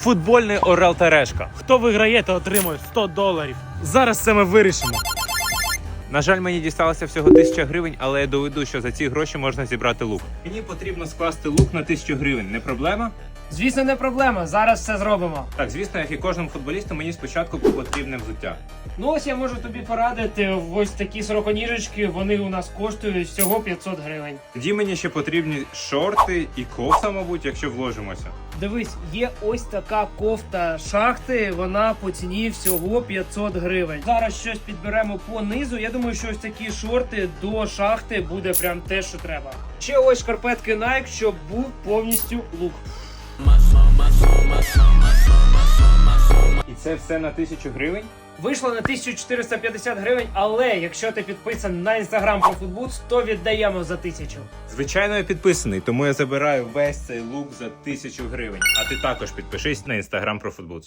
Футбольний орел та решка. Хто виграє, то отримує 100 доларів. Зараз це ми вирішимо. На жаль, мені дісталося всього 1000 гривень, але я доведу, що за ці гроші можна зібрати лук. Мені потрібно скласти лук на 1000 гривень. Не проблема? Звісно, не проблема. Зараз все зробимо. Так, звісно, як і кожному футболісту, мені спочатку потрібне взуття. Ну ось я можу тобі порадити ось такі сороконіжечки. Вони у нас коштують всього 500 гривень. Тоді мені ще потрібні шорти і кофта, мабуть, якщо вложимося. Дивись, є ось така кофта шахти. Вона по ціні всього 500 гривень. Зараз щось підберемо по низу. Я думаю, що ось такі шорти до шахти буде прям те, що треба. Ще ось шкарпетки Nike, щоб був повністю лук. І це все на тисячу гривень? Вийшло на 1450 гривень, але якщо ти підписаний на інстаграм про футбол, то віддаємо за тисячу. Звичайно, я підписаний, тому я забираю весь цей лук за тисячу гривень. А ти також підпишись на інстаграм про футбол.